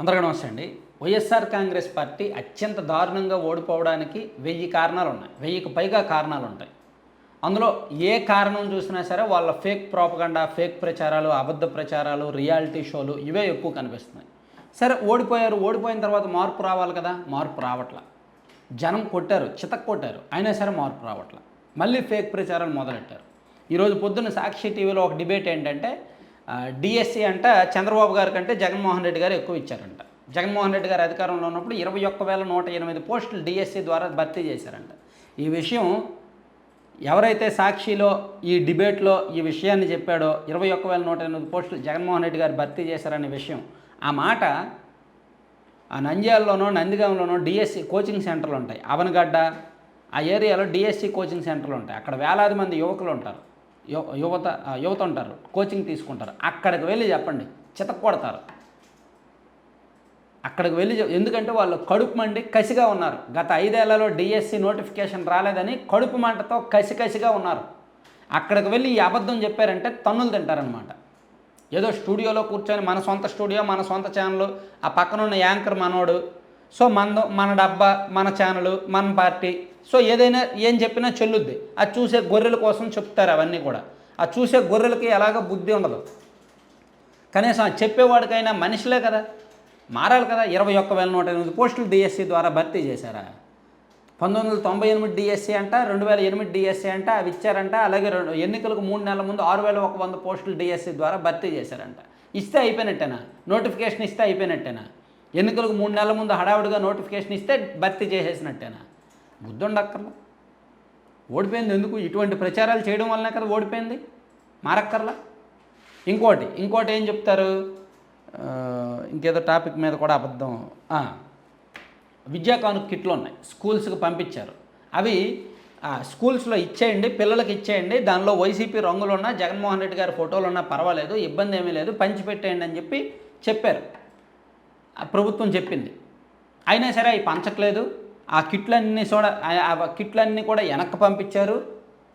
అందరికీ నమస్తే అండి. వైఎస్ఆర్ కాంగ్రెస్ పార్టీ అత్యంత దారుణంగా ఓడిపోవడానికి వెయ్యి కారణాలు ఉన్నాయి వెయ్యికి పైగా కారణాలు ఉంటాయి అందులో ఏ కారణం చూసినా సరే వాళ్ళ ఫేక్ ప్రాపగండా ఫేక్ ప్రచారాలు అబద్ధ ప్రచారాలు రియాలిటీ షోలు ఇవే ఎక్కువ కనిపిస్తున్నాయి. సరే ఓడిపోయారు. ఓడిపోయిన తర్వాత మార్పు రావాలి కదా? మార్పు రావట్లా. జనం కొట్టారు చితక్ కొట్టారు. అయినా సరే మార్పు రావట్లా. మళ్ళీ ఫేక్ ప్రచారాలు మొదలెట్టారు. ఈరోజు పొద్దున్న సాక్షి టీవీలో ఒక డిబేట్ ఏంటంటే డిఎస్సి అంట చంద్రబాబు గారి కంటే జగన్మోహన్ రెడ్డి గారు ఎక్కువ ఇచ్చారంట. జగన్మోహన్ రెడ్డి గారు అధికారంలో ఉన్నప్పుడు ఇరవై ఒక్క వేల నూట ఎనిమిది పోస్టులు డిఎస్సి ద్వారా భర్తీ చేశారంట. ఈ విషయం ఎవరైతే సాక్షిలో ఈ డిబేట్లో ఈ విషయాన్ని చెప్పాడో ఇరవై ఒక్క వేల నూట ఎనిమిది పోస్టులు జగన్మోహన్ రెడ్డి గారు భర్తీ చేశారనే విషయం ఆ మాట ఆ నంద్యాలలోనో నందిగాంలోనో డిఎస్సి కోచింగ్ సెంటర్లు ఉంటాయి. అవనగడ్డ ఆ ఏరియాలో డిఎస్సి కోచింగ్ సెంటర్లు ఉంటాయి. అక్కడ వేలాది మంది యువకులు ఉంటారు. యువత యువత ఉంటారు కోచింగ్ తీసుకుంటారు. అక్కడికి వెళ్ళి చెప్పండి చితక్కొడతారు. అక్కడికి వెళ్ళి ఎందుకంటే వాళ్ళు కడుపు మండి కసిగా ఉన్నారు. గత ఐదేళ్ళలో డిఎస్సి నోటిఫికేషన్ రాలేదని కడుపు మంటతో కసి కసిగా ఉన్నారు. అక్కడికి వెళ్ళి ఈ అబద్ధం చెప్పారంటే తన్నులు తింటారనమాట ఏదో స్టూడియోలో కూర్చొని మన సొంత స్టూడియో మన సొంత ఛానల్ ఆ పక్కనున్న యాంకర్ మనోడు. సో మన మన డబ్బా మన ఛానల్ మన పార్టీ సో ఏదైనా ఏం చెప్పినా చెల్లుద్ది. అది చూసే గొర్రెల కోసం చెప్తారు అవన్నీ కూడా. ఆ చూసే గొర్రెలకి ఎలాగ బుద్ధి ఉండదు. కనీసం ఆ చెప్పేవాడికైనా మనిషిలే కదా. మారాలి కదా. ఇరవై ఒక్క వేల నూట ఎనిమిది పోస్టులు డిఎస్సి ద్వారా భర్తీ చేశారా? పంతొమ్మిది వందల తొంభై ఎనిమిది డిఎస్సి అంట రెండు వేల ఎనిమిది డిఎస్సి అంట అవి ఇచ్చారంట అలాగే రెండు ఎన్నికలకు మూడు నెలల ముందు ఆరు వేల ఒక వంద పోస్టులు డిఎస్సి ద్వారా భర్తీ చేశారంట. ఇస్తే అయిపోయినట్టేనా? నోటిఫికేషన్ ఇస్తే అయిపోయినట్టేనా? ఎన్నికలకు మూడు నెలల ముందు హడావుడిగా నోటిఫికేషన్ ఇస్తే భర్తీ చేసేసినట్టేనా? బుద్ధుండక్కర్లా. ఓడిపోయింది ఎందుకు? ఇటువంటి ప్రచారాలు చేయడం వల్లనే కదా ఓడిపోయింది. మారక్కర్లా. ఇంకోటి ఇంకోటి ఏం చెప్తారు? ఇంకేదో టాపిక్ మీద కూడా అబద్ధం. విద్యా కానుక కిట్లు ఉన్నాయి. స్కూల్స్కి పంపించారు. అవి స్కూల్స్లో ఇచ్చేయండి పిల్లలకి ఇచ్చేయండి. దానిలో వైసీపీ రంగులు ఉన్నా జగన్మోహన్ రెడ్డి గారి ఫోటోలు ఉన్నా పర్వాలేదు ఇబ్బంది ఏమీ లేదు. పంచిపెట్టేయండి అని చెప్పి చెప్పారు. ఆ ప్రభుత్వం చెప్పింది. అయినా సరే అవి పంచట్లేదు. ఆ కిట్లన్నీ కూడా ఆ- కిట్లన్నీ కూడా వెనక్కి పంపించారు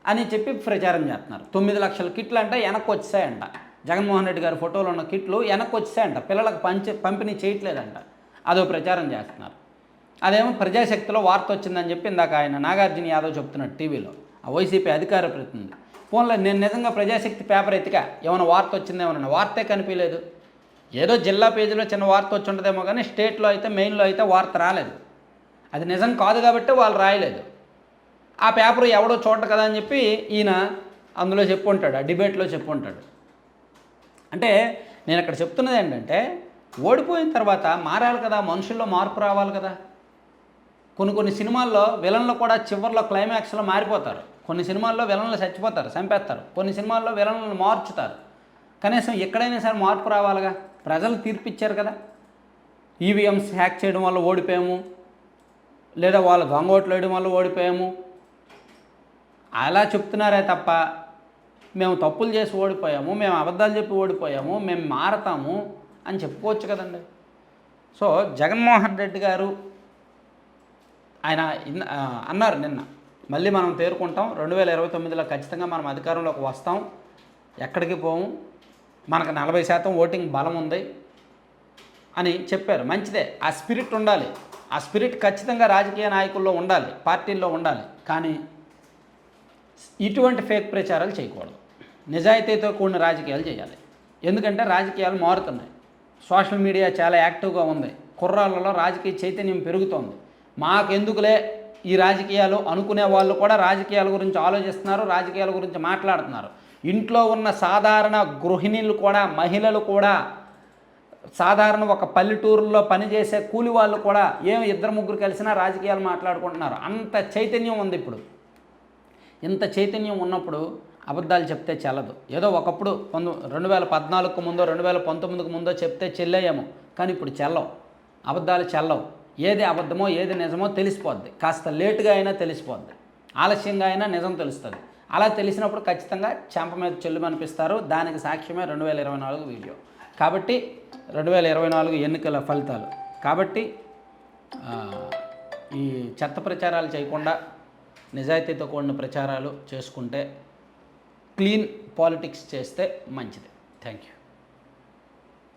అని చెప్పి ప్రచారం చేస్తున్నారు. తొమ్మిది లక్షల కిట్లు అంటే వెనక్కి వచ్చాయంట. జగన్మోహన్ రెడ్డి గారి ఫోటోలు ఉన్న కిట్లు వెనక్కి వచ్చాయంట. పిల్లలకు పంచి పంపిణీ చేయట్లేదంట. అదో ప్రచారం చేస్తున్నారు. అదేమో ప్రజాశక్తిలో వార్త వచ్చిందని చెప్పి ఇందాక ఆయన నాగార్జున యాదవ్ చెప్తున్నాడు టీవీలో. ఆ వైసీపీ అధికార ప్రతినిధి. ఫోన్లో నేను నిజంగా ప్రజాశక్తి పేపర్ ఎతికా ఏమైనా వార్త వచ్చిందేమన్నా వార్తే కనిపించలేదు. ఏదో జిల్లా పేజీలో చిన్న వార్త వచ్చి ఉంటుందేమో కానీ స్టేట్లో అయితే మెయిన్లో అయితే వార్త రాలేదు. అది నిజం కాదు కాబట్టి వాళ్ళు రాయలేదు. ఆ పేపర్ ఎవడో చూడట కదా అని చెప్పి ఈయన అందులో చెప్పు ఉంటాడు ఆ డిబేట్లో చెప్పు ఉంటాడు అంటే నేను అక్కడ చెప్తున్నది ఏంటంటే ఓడిపోయిన తర్వాత మారాలి కదా మనుషుల్లో మార్పు రావాలి కదా. కొన్ని కొన్ని సినిమాల్లో విలన్లు కూడా చివరిలో క్లైమాక్స్లో మారిపోతారు. కొన్ని సినిమాల్లో విలన్లు చచ్చిపోతారు చంపేస్తారు. కొన్ని సినిమాల్లో విలన్లను మార్చుతారు. కనీసం ఎక్కడైనా సరే మార్పు రావాలిగా. ప్రజలు తీర్పిచ్చారు కదా. ఈవీఎంస్ హ్యాక్ చేయడం వల్ల ఓడిపోయాము. లేదా వాళ్ళు దొంగోట్లు వేయడం వల్ల ఓడిపోయాము? అలా చెప్తున్నారే తప్ప మేము తప్పులు చేసి ఓడిపోయాము మేము అబద్ధాలు చెప్పి ఓడిపోయాము మేము మారతాము అని చెప్పుకోవచ్చు కదండి. సో జగన్మోహన్ రెడ్డి గారు ఆయన అన్నారు నిన్న. మళ్ళీ మనం తేరుకుంటాం. రెండు వేల ఇరవై తొమ్మిదిలో ఖచ్చితంగా మనం అధికారంలోకి వస్తాం. ఎక్కడికి పోము? మనకు నలభై శాతం ఓటింగ్ బలం ఉంది అని చెప్పారు. మంచిదే. ఆ స్పిరిట్ ఉండాలి. ఆ స్పిరిట్ ఖచ్చితంగా రాజకీయ నాయకుల్లో ఉండాలి పార్టీల్లో ఉండాలి. కానీ ఇటువంటి ఫేక్ ప్రచారాలు చేయకూడదు. నిజాయితీతో కూడిన రాజకీయాలు చేయాలి. ఎందుకంటే రాజకీయాలు మారుతున్నాయి. సోషల్ మీడియా చాలా యాక్టివ్గా ఉంది. కుర్రాళ్ళలో రాజకీయ చైతన్యం పెరుగుతోంది. మాకెందుకులే ఈ రాజకీయాలు? అనుకునే వాళ్ళు కూడా రాజకీయాల గురించి ఆలోచిస్తున్నారు రాజకీయాల గురించి మాట్లాడుతున్నారు. ఇంట్లో ఉన్న సాధారణ గృహిణీలు కూడా మహిళలు కూడా సాధారణ ఒక పల్లెటూరులో పనిచేసే కూలి వాళ్ళు కూడా ఏం ఇద్దరు ముగ్గురు కలిసినా రాజకీయాలు మాట్లాడుకుంటున్నారు? అంత చైతన్యం ఉంది ఇప్పుడు. ఇంత చైతన్యం ఉన్నప్పుడు అబద్ధాలు చెప్తే చెల్లదు. ఏదో ఒకప్పుడు పంతొ రెండు వేల పద్నాలుగుకు ముందో రెండు వేల పంతొమ్మిదికి ముందో చెప్తే చెల్లేయేమో. కానీ ఇప్పుడు చెల్లవు. అబద్ధాలు చెల్లవు. ఏది అబద్ధమో ఏది నిజమో తెలిసిపోద్ది. కాస్త లేటుగా అయినా తెలిసిపోద్ది. ఆలస్యంగా అయినా నిజం తెలుస్తుంది. అలా తెలిసినప్పుడు ఖచ్చితంగా చెంప మీద చెల్లు అనిపిస్తారు దానికి సాక్ష్యమే రెండు వేల ఇరవై నాలుగు వీడియో. కాబట్టి రెండు వేల ఇరవై నాలుగు ఎన్నికల ఫలితాలు. కాబట్టి ఈ చెత్త ప్రచారాలు చేయకుండా నిజాయితీతో కూడిన ప్రచారాలు చేసుకుంటే క్లీన్ పాలిటిక్స్ చేస్తే మంచిది. Thank you